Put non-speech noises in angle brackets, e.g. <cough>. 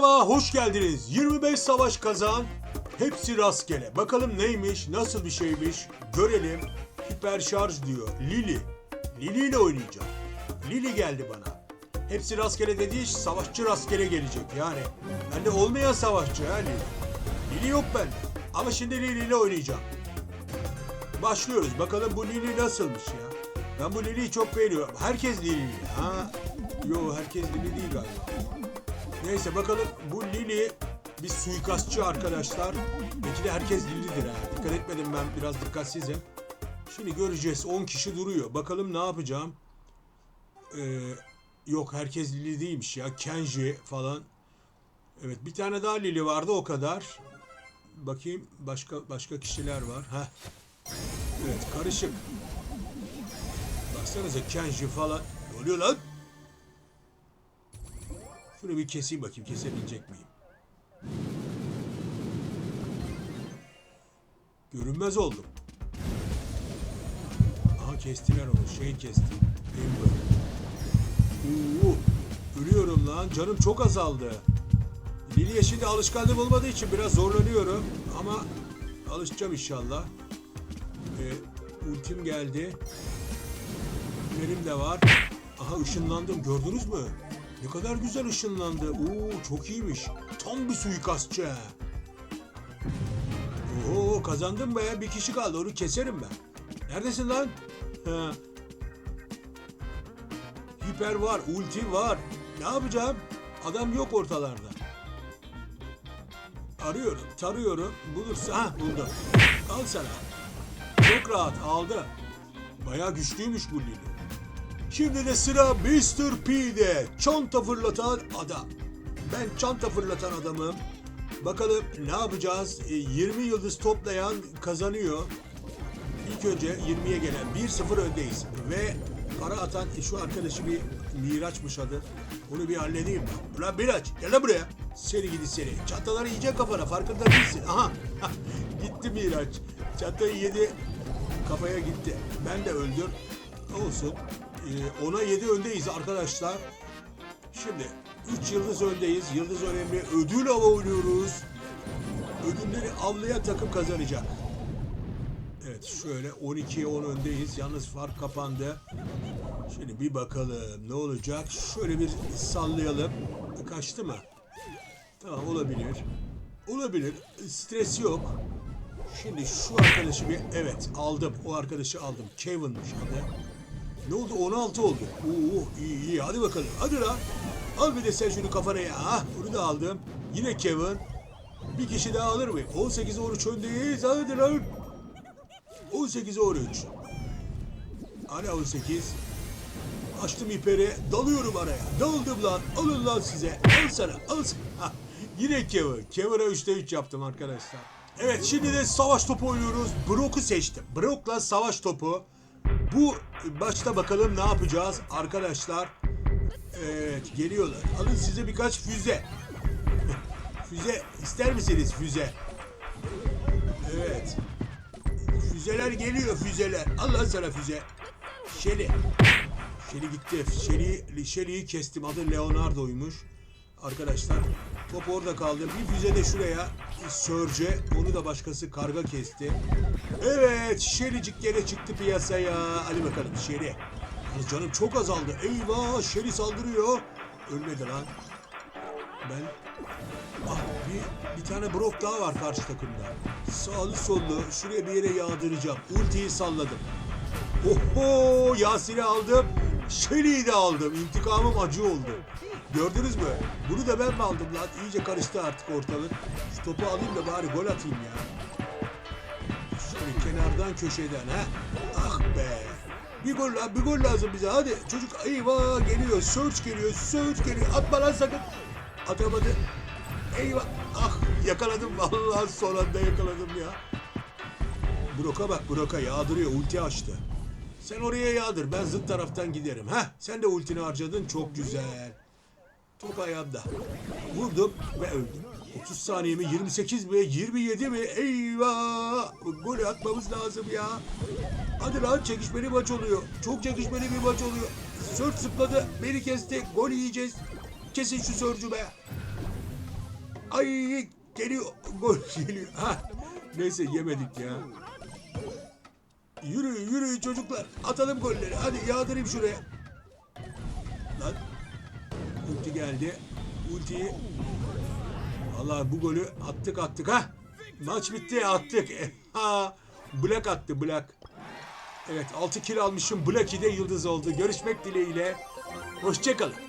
merhaba, hoş geldiniz. 25 savaş kazan, hepsi rastgele. Bakalım neymiş, nasıl bir şeymiş, görelim. Hiper şarj diyor, Lili. Lili ile oynayacağım. Lili geldi bana. Hepsi rastgele dediği savaşçı rastgele gelecek yani. Bende olmayan savaşçı ha Lili. Lili yok bende. Ama şimdi Lili ile oynayacağım. Başlıyoruz. Bakalım bu Lili nasılmış ya. Ben bu Lili'yi çok beğeniyorum. Herkes Lili. Ha? Yo herkes Lili değil galiba. Neyse bakalım bu Lili bir suikastçı arkadaşlar. Belki de herkes Lili'dir ha. Dikkat etmedim ben biraz dikkatsizim. Şimdi göreceğiz 10 kişi duruyor. Bakalım ne yapacağım. Ee, yok herkes Lili değilmiş ya. Kenji falan. Evet bir tane daha Lili vardı o kadar. Bakayım başka başka kişiler var. Heh. Evet karışık. Baksanıza Kenji falan. Ne oluyor lan? Şunu bir keseyim bakayım kesebilecek miyim? Görünmez oldum. Aha kestiler onu. Şey kesti. Amber. Oo, ölüyorum lan. Canım çok azaldı. Lili'ye şimdi alışkanlığım olmadığı için biraz zorlanıyorum. Ama alışacağım inşallah. Ee, ultim geldi. Benim de var. Aha ışınlandım. Gördünüz mü? Ne kadar güzel ışınlandı. Oo çok iyiymiş. Tam bir suikastçı. Oo kazandım be. Bir kişi kaldı. Onu keserim ben. Neredesin lan? Hiper var. Ulti var. Ne yapacağım? Adam yok ortalarda. Arıyorum, tarıyorum. Bulursa... Ha buldum. Al sana. Çok rahat aldı. Bayağı güçlüymüş bu Lili. Şimdi de sıra Mr. P'de. Çanta fırlatan adam. Ben çanta fırlatan adamım. Bakalım ne yapacağız? E, 20 yıldız toplayan kazanıyor. İlk önce 20'ye gelen 1-0 öndeyiz. Ve para atan e, şu arkadaşı bir Miraç'mış adı. Onu bir halledeyim ben. Ulan Miraç gel lan buraya. Seni gidi seni. Çantaları yiyecek kafana farkında değilsin. Aha gitti Miraç. Çantayı yedi kafaya gitti. Ben de öldüm. Olsun. Ee, ona 7 öndeyiz arkadaşlar. Şimdi 3 yıldız öndeyiz. Yıldız önemli. Ödül hava oynuyoruz. Ödülleri avlayan takım kazanacak. Evet şöyle 12'ye 10 öndeyiz. Yalnız fark kapandı. Şimdi bir bakalım ne olacak. Şöyle bir sallayalım. Kaçtı mı? Tamam olabilir. Olabilir. Stres yok. Şimdi şu arkadaşı bir evet aldım. O arkadaşı aldım. Kevin'miş adı. Ne oldu? 16 oldu. Oo iyi iyi hadi bakalım. Hadi lan. Al bir de sen şunu kafana ya. Ah bunu da aldım. Yine Kevin. Bir kişi daha alır mı? 18 13 öndeyiz. Hadi lan. 18 13. Hani 18. Açtım iperi. Dalıyorum araya. Daldım lan. Alın lan size. Al sana. Al sana. Yine Kevin. Kevin'e 3'te 3 yaptım arkadaşlar. Evet şimdi de savaş topu oynuyoruz. Brock'u seçtim. Brock'la savaş topu. Bu başta bakalım ne yapacağız arkadaşlar. Evet geliyorlar. Alın size birkaç füze. <laughs> füze ister misiniz füze? Evet. Füzeler geliyor füzeler. Allah sana füze. Şeli. Şeli gitti. Şeli, Şeli'yi kestim. Adı Leonardo'ymuş. Arkadaşlar top orada kaldı. Bir füze de şuraya. Sörce. Onu da başkası karga kesti. Evet. Şelicik gene çıktı piyasaya. Hadi bakalım Şeli. Yalnız Canım çok azaldı. Eyvah Şeli saldırıyor. Ölmedi lan. Ben Ah bir, bir tane Brock daha var karşı takımda. Sağlı sollu şuraya bir yere yağdıracağım. Ultiyi salladım. Oho Yasir'i aldım. Şeli'yi de aldım. İntikamım acı oldu. Gördünüz mü? Bunu da ben mi aldım lan? İyice karıştı artık ortalık. Şu topu alayım da bari gol atayım ya. Şöyle kenardan köşeden ha. Ah be. Bir gol bir gol lazım bize hadi. Çocuk eyvah geliyor. Search geliyor. Search geliyor. Atma lan sakın. Atamadı. Eyvah. Ah yakaladım vallahi son anda yakaladım ya. Broka bak Broka yağdırıyor ulti açtı. Sen oraya yağdır ben zıt taraftan giderim. Heh sen de ultini harcadın çok güzel. Top ayağımda. Vurdum ve öldüm. 30 saniye mi 28 mi 27 mi eyvah gol atmamız lazım ya. Hadi lan çekişmeli maç oluyor. Çok çekişmeli bir maç oluyor. Sört zıpladı beni kesti gol yiyeceğiz. Kesin şu sörcü be. Ay geliyor. Gol geliyor. Ha. Neyse yemedik ya. Yürü yürü çocuklar. Atalım golleri. Hadi yağdırayım şuraya. Lan. Ulti geldi. Ultiyi. Vallahi bu golü attık attık ha. Maç bitti attık. Ha. Black attı Black. Evet 6 kill almışım. Blacky de yıldız oldu. Görüşmek dileğiyle. Hoşçakalın.